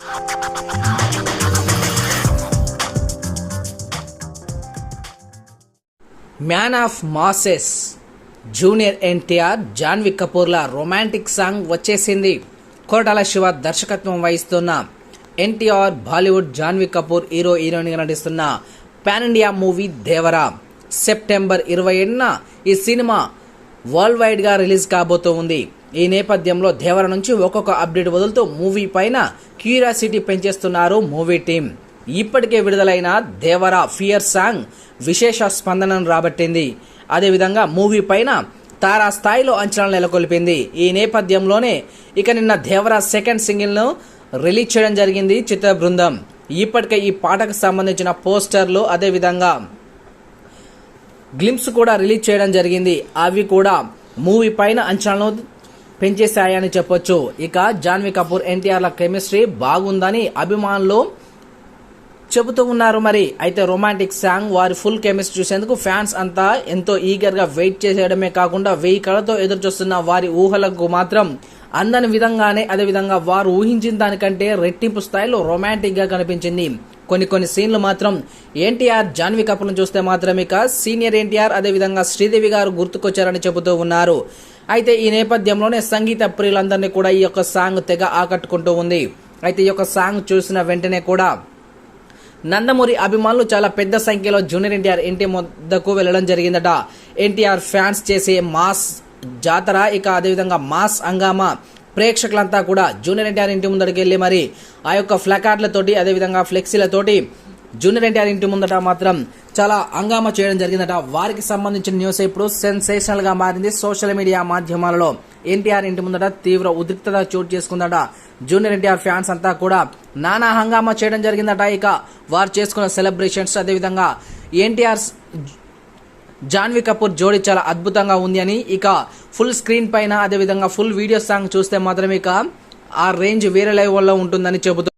Man of masses junior NTR Janhvi కపూర్ల romantic song వచ్చేసింది. కోటాల శివ దర్శకత్వం వహిస్తున్న NTR Bollywood Janhvi Kapoor hero హీరోయిన్గా నటిస్తున్న pan India movie Devara. September ఇరవై ఏడున ఈ సినిమా వరల్డ్ వైడ్గా రిలీజ్ కాబోతూ ఉంది ఈ నేపథ్యంలో దేవర నుంచి ఒక్కొక్క అప్డేట్ వదులుతూ మూవీ పైన క్యూరియాసిటీ పెంచేస్తున్నారు మూవీ టీం. ఇప్పటికే విడుదలైన దేవర ఫియర్ సాంగ్ విశేష స్పందనను రాబట్టింది. అదేవిధంగా మూవీ పైన తారా స్థాయిలో అంచనాలు నెలకొల్పింది. ఈ నేపథ్యంలోనే ఇక నిన్న దేవర సెకండ్ సింగిల్ను రిలీజ్ చేయడం జరిగింది చిత్ర బృందం. ఇప్పటికే ఈ పాటకు సంబంధించిన పోస్టర్లు అదేవిధంగా గ్లిమ్స్ కూడా రిలీజ్ చేయడం జరిగింది. అవి కూడా మూవీ పైన అంచనాలను పెంచేశాయని చెప్పొచ్చు. ఇక జాన్వీ కపూర్ ఎన్టీఆర్ల కెమిస్ట్రీ బాగుందని అభిమానులు చెబుతూ ఉన్నారు మరి. అయితే రొమాంటిక్ సాంగ్ వారి ఫుల్ కెమిస్ట్రీ చూసేందుకు ఫ్యాన్స్ అంతా ఎంతో ఈగర్గా వెయిట్ చేసేయడమే కాకుండా వెయ్యి కళతో ఎదురు చూస్తున్న వారి ఊహలకు మాత్రం అందని విధంగానే అదేవిధంగా వారు ఊహించిన దానికంటే రెట్టింపు స్థాయిలో రొమాంటిక్గా కనిపించింది. కొన్ని కొన్ని సీన్లు మాత్రం ఎన్టీఆర్ జాన్వీ కపూర్ను చూస్తే మాత్రం ఇక సీనియర్ ఎన్టీఆర్ అదేవిధంగా శ్రీదేవి గారు గుర్తుకొచ్చారని చెబుతూ ఉన్నారు. అయితే ఈ నేపథ్యంలోనే సంగీత ప్రియులందరినీ కూడా ఈ యొక్క సాంగ్ తెగ ఆకట్టుకుంటూ ఉంది. అయితే ఈ యొక్క సాంగ్ చూసిన వెంటనే కూడా నందమూరి అభిమానులు చాలా పెద్ద సంఖ్యలో జూనియర్ ఎన్టీఆర్ ఇంటి వద్దకు వెళ్ళడం జరిగిందట. ఎన్టీఆర్ ఫ్యాన్స్ చేసే మాస్ జాతర ఇక అదేవిధంగా మాస్ హంగామా ప్రేక్షకులంతా కూడా జూనియర్ ఎన్టీఆర్ ఇంటి ముందడికి వెళ్ళి మరి ఆ యొక్క ఫ్లకార్డ్లతోటి అదేవిధంగా ఫ్లెక్సీలతోటి జూనియర్ ఎన్టీఆర్ ఇంటి ముందట మాత్రం చాలా హంగామా చేయడం జరిగిందట. వారికి సంబంధించిన న్యూస్ ఇప్పుడు సెన్సేషనల్గా మారింది సోషల్ మీడియా మాధ్యమాలలో. ఎన్టీఆర్ ఇంటి ముందట తీవ్ర ఉద్రిక్తత చోటు చేసుకుందట. జూనియర్ ఎన్టీఆర్ ఫ్యాన్స్ అంతా కూడా నానా హంగామా చేయడం జరిగిందట. ఇక వారు చేసుకున్న సెలబ్రేషన్స్ అదేవిధంగా ఎన్టీఆర్ జాన్వీ కపూర్ జోడీ చాలా అద్భుతంగా ఉంది అని ఇక ఫుల్ స్క్రీన్ పైన అదేవిధంగా ఫుల్ వీడియో సాంగ్ చూస్తే మాత్రం ఇక ఆ రేంజ్ వేరే లెవెల్లో ఉంటుందని చెబుతూ